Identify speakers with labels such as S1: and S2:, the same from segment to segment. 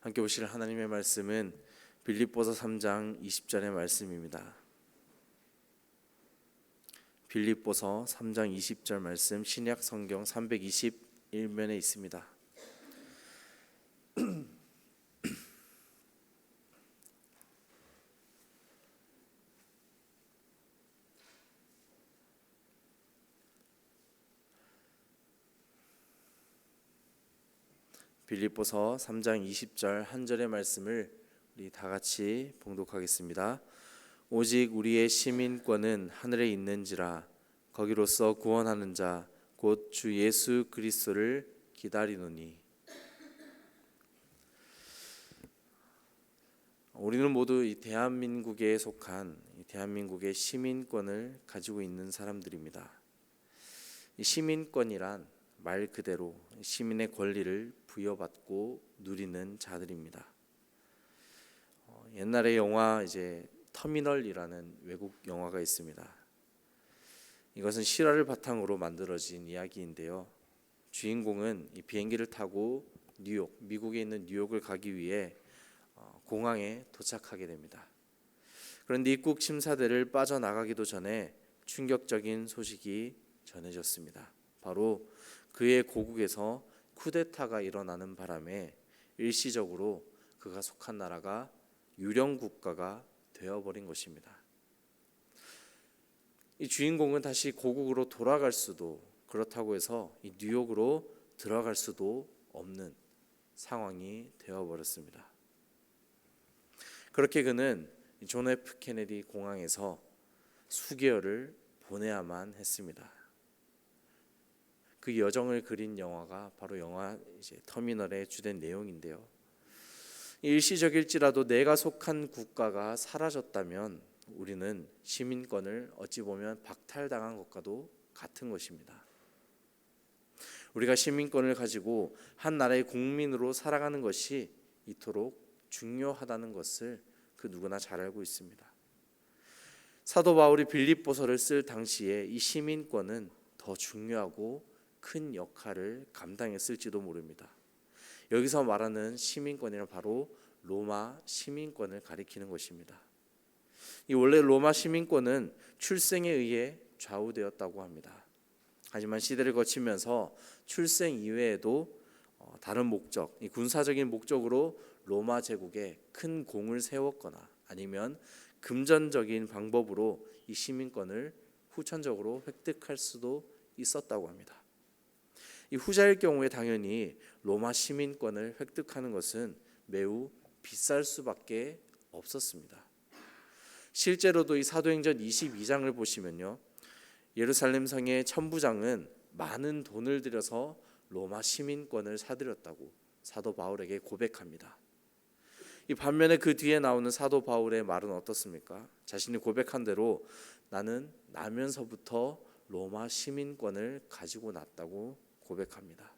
S1: 함께 보실 하나님의 말씀은 빌립보서 3장 20절의 말씀입니다. 빌립보서 3장 20절 말씀 신약 성경 321면에 있습니다. 빌립보서 3장 20절 한 절의 말씀을 우리 다 같이 봉독하겠습니다. 오직 우리의 시민권은 하늘에 있는지라 거기로서 구원하는 자 곧 주 예수 그리스도를 기다리노니 우리는 모두 이 대한민국에 속한 이 대한민국의 시민권을 가지고 있는 사람들입니다. 이 시민권이란 말 그대로 시민의 권리를 부여받고 누리는 자들입니다. 어, 옛날에 영화 이제 터미널이라는 외국 영화가 있습니다. 이것은 실화를 바탕으로 만들어진 이야기인데요. 주인공은 이 비행기를 타고 뉴욕, 미국에 있는 뉴욕을 가기 위해 어, 공항에 도착하게 됩니다. 그런데 입국 심사대를 빠져나가기도 전에 충격적인 소식이 전해졌습니다. 바로 그의 고국에서 쿠데타가 일어나는 바람에 일시적으로 그가 속한 나라가 유령 국가가 되어버린 것입니다. 이 주인공은 다시 고국으로 돌아갈 수도 그렇다고 해서 이 뉴욕으로 들어갈 수도 없는 상황이 되어버렸습니다. 그렇게 그는 존 F 케네디 공항에서 수개월을 보내야만 했습니다. 그 여정을 그린 영화가 바로 영화 이제 터미널의 주된 내용인데요. 일시적일지라도 내가 속한 국가가 사라졌다면 우리는 시민권을 어찌 보면 박탈당한 것과도 같은 것입니다. 우리가 시민권을 가지고 한 나라의 국민으로 살아가는 것이 이토록 중요하다는 것을 그 누구나 잘 알고 있습니다. 사도 바울이 빌립보서를 쓸 당시에 이 시민권은 더 중요하고 큰 역할을 감당했을지도 모릅니다. 여기서 말하는 시민권이란 바로 로마 시민권을 가리키는 것입니다. 이 원래 로마 시민권은 출생에 의해 좌우되었다고 합니다. 하지만 시대를 거치면서 출생 이외에도 어, 다른 목적, 군사적인 목적으로 로마 제국에 큰 공을 세웠거나 아니면 금전적인 방법으로 이 시민권을 후천적으로 획득할 수도 있었다고 합니다. 이 후자일 경우에 당연히 로마 시민권을 획득하는 것은 매우 비쌀 수밖에 없었습니다. 실제로도 이 사도행전 22장을 보시면요. 예루살렘 성의 천부장은 많은 돈을 들여서 로마 시민권을 사들였다고 사도 바울에게 고백합니다. 이 반면에 그 뒤에 나오는 사도 바울의 말은 어떻습니까? 자신이 고백한 대로 나는 나면서부터 로마 시민권을 가지고 났다고 고백합니다.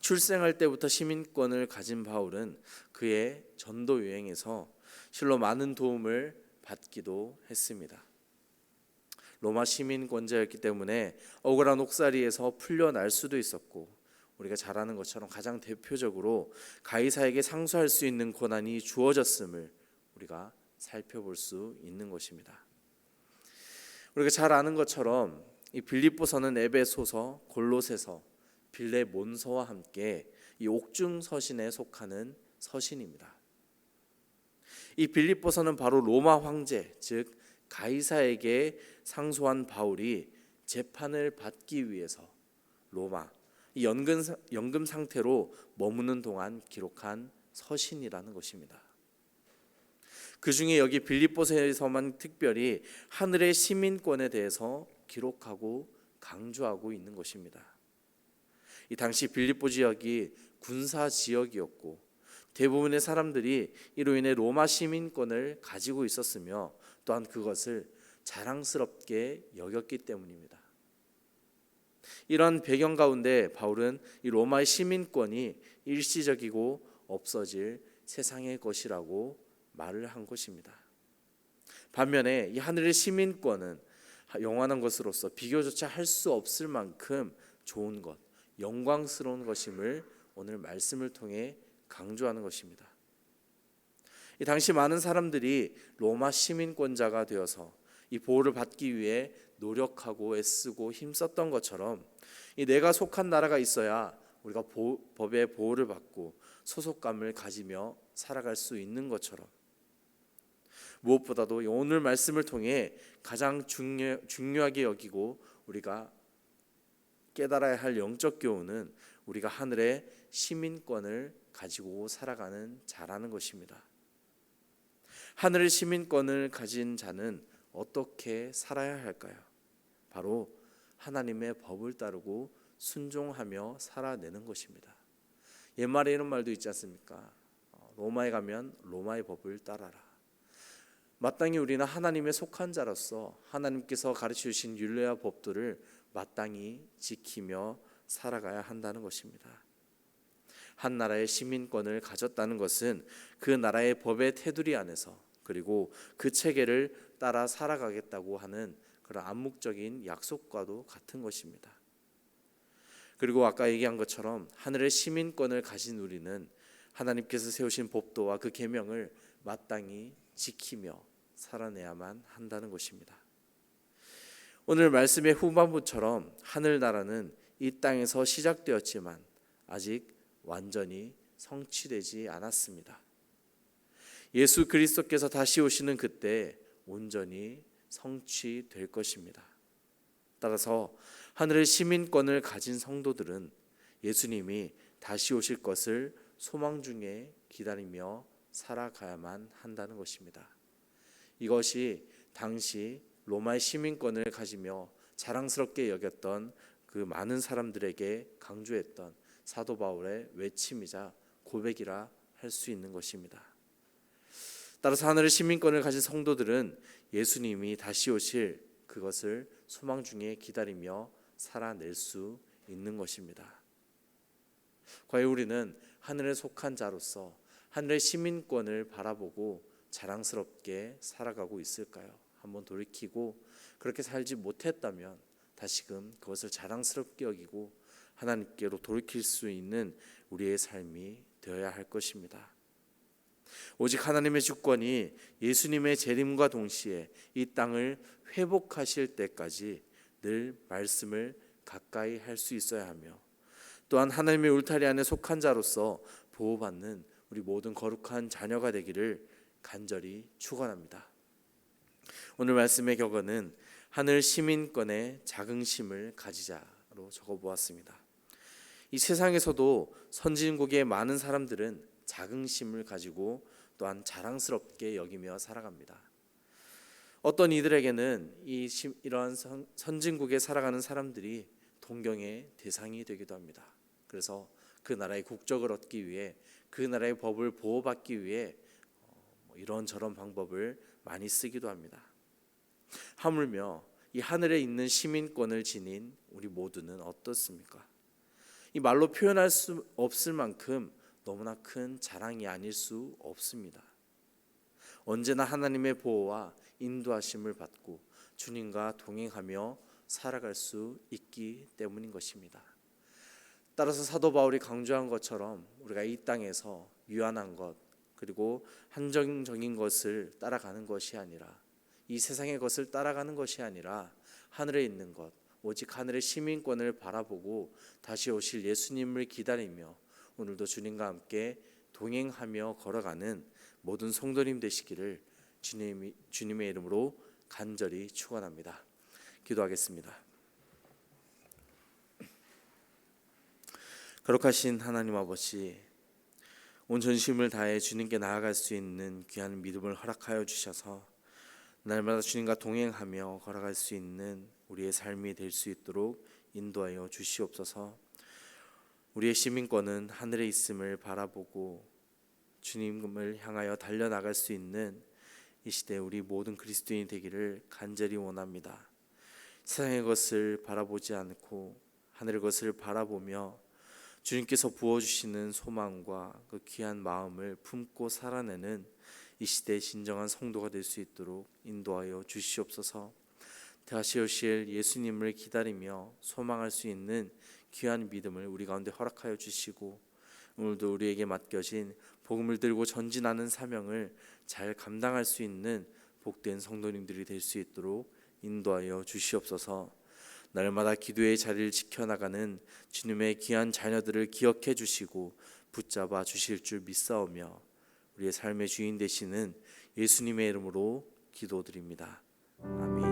S1: 출생할 때부터 시민권을 가진 바울은 그의 전도 여행에서 실로 많은 도움을 받기도 했습니다. 로마 시민권자였기 때문에 억울한 옥살이에서 풀려날 수도 있었고 우리가 잘 아는 것처럼 가장 대표적으로 가이사에게 상수할 수 있는 권한이 주어졌음을 우리가 살펴볼 수 있는 것입니다. 우리가 잘 아는 것처럼 이 빌립보서는 에베소서, 골로새서, 빌레몬서와 함께 이 옥중 서신에 속하는 서신입니다. 이 빌립보서는 바로 로마 황제 즉 가이사에게 상소한 바울이 재판을 받기 위해서 로마 이 연금 연금 상태로 머무는 동안 기록한 서신이라는 것입니다. 그 중에 여기 빌립보서에서만 특별히 하늘의 시민권에 대해서 기록하고 강조하고 있는 것입니다. 이 당시 빌립보 지역이 군사 지역이었고 대부분의 사람들이 이로 인해 로마 시민권을 가지고 있었으며 또한 그것을 자랑스럽게 여겼기 때문입니다. 이런 배경 가운데 바울은 이 로마의 시민권이 일시적이고 없어질 세상의 것이라고 말을 한 것입니다. 반면에 이 하늘의 시민권은 영원한 것으로서 비교조차 할 수 없을 만큼 좋은 것, 영광스러운 것임을 오늘 말씀을 통해 강조하는 것입니다. 이 당시 많은 사람들이 로마 시민권자가 되어서 이 보호를 받기 위해 노력하고 애쓰고 힘썼던 것처럼 이 내가 속한 나라가 있어야 우리가 보, 법의 보호를 받고 소속감을 가지며 살아갈 수 있는 것처럼 무엇보다도 오늘 말씀을 통해 가장 중요, 중요하게 여기고 우리가 깨달아야 할 영적 교훈은 우리가 하늘의 시민권을 가지고 살아가는 자라는 것입니다. 하늘의 시민권을 가진 자는 어떻게 살아야 할까요? 바로 하나님의 법을 따르고 순종하며 살아내는 것입니다. 옛말에 이런 말도 있지 않습니까? 어, 로마에 가면 로마의 법을 따라라. 마땅히 우리는 하나님의 속한 자로서 하나님께서 가르쳐 주신 율례와 법들을 마땅히 지키며 살아가야 한다는 것입니다. 한 나라의 시민권을 가졌다는 것은 그 나라의 법의 테두리 안에서 그리고 그 체계를 따라 살아가겠다고 하는 그런 암묵적인 약속과도 같은 것입니다. 그리고 아까 얘기한 것처럼 하늘의 시민권을 가진 우리는 하나님께서 세우신 법도와 그 계명을 마땅히 지키며 살아내야만 한다는 것입니다. 오늘 말씀의 후반부처럼 하늘나라는 이 땅에서 시작되었지만 아직 완전히 성취되지 않았습니다. 예수 그리스도께서 다시 오시는 그때 온전히 성취될 것입니다. 따라서 하늘의 시민권을 가진 성도들은 예수님이 다시 오실 것을 소망 중에 기다리며 살아가야만 한다는 것입니다. 이것이 당시 로마의 시민권을 가지며 자랑스럽게 여겼던 그 많은 사람들에게 강조했던 사도 바울의 외침이자 고백이라 할 수 있는 것입니다. 따라서 하늘의 시민권을 가진 성도들은 예수님이 다시 오실 그것을 소망 중에 기다리며 살아낼 수 있는 것입니다. 과연 우리는 하늘에 속한 자로서 하늘의 시민권을 바라보고 자랑스럽게 살아가고 있을까요? 한번 돌이키고 그렇게 살지 못했다면 다시금 그것을 자랑스럽게 여기고 하나님께로 돌이킬 수 있는 우리의 삶이 되어야 할 것입니다. 오직 하나님의 주권이 예수님의 재림과 동시에 이 땅을 회복하실 때까지 늘 말씀을 가까이 할 수 있어야 하며 또한 하나님의 울타리 안에 속한 자로서 보호받는 우리 모든 거룩한 자녀가 되기를 간절히 축원합니다. 오늘 말씀의 격언은 하늘 시민권의 자긍심을 가지자로 적어 보았습니다. 이 세상에서도 선진국의 많은 사람들은 자긍심을 가지고 또한 자랑스럽게 여기며 살아갑니다. 어떤 이들에게는 이 이러한 선진국에 살아가는 사람들이 동경의 대상이 되기도 합니다. 그래서 그 나라의 국적을 얻기 위해 그 나라의 법을 보호받기 위해 뭐 이런저런 방법을 많이 쓰기도 합니다. 하물며 이 하늘에 있는 시민권을 지닌 우리 모두는 어떻습니까? 이 말로 표현할 수 없을 만큼 너무나 큰 자랑이 아닐 수 없습니다. 언제나 하나님의 보호와 인도하심을 받고 주님과 동행하며 살아갈 수 있기 때문인 것입니다. 따라서 사도 바울이 강조한 것처럼 우리가 이 땅에서 유한한 것 그리고 한정적인 것을 따라가는 것이 아니라 이 세상의 것을 따라가는 것이 아니라 하늘에 있는 것 오직 하늘의 시민권을 바라보고 다시 오실 예수님을 기다리며 오늘도 주님과 함께 동행하며 걸어가는 모든 성도님 되시기를 주님, 주님의 이름으로 간절히 축원합니다. 기도하겠습니다. 거룩하신 하나님 아버지 온 전심을 다해 주님께 나아갈 수 있는 귀한 믿음을 허락하여 주셔서 날마다 주님과 동행하며 걸어갈 수 있는 우리의 삶이 될 수 있도록 인도하여 주시옵소서. 우리의 시민권은 하늘에 있음을 바라보고 주님을 향하여 달려 나갈 수 있는 이 시대 우리 모든 그리스도인이 되기를 간절히 원합니다. 세상의 것을 바라보지 않고 하늘의 것을 바라보며 주님께서 부어주시는 소망과 그 귀한 마음을 품고 살아내는 이 시대의 진정한 성도가 될 수 있도록 인도하여 주시옵소서. 다시 오실 예수님을 기다리며 소망할 수 있는 귀한 믿음을 우리 가운데 허락하여 주시고 오늘도 우리에게 맡겨진 복음을 들고 전진하는 사명을 잘 감당할 수 있는 복된 성도님들이 될 수 있도록 인도하여 주시옵소서. 날마다 기도의 자리를 지켜나가는 주님의 귀한 자녀들을 기억해 주시고 붙잡아 주실 줄 믿사오며 우리의 삶의 주인 되시는 예수님의 이름으로 기도드립니다. 아멘.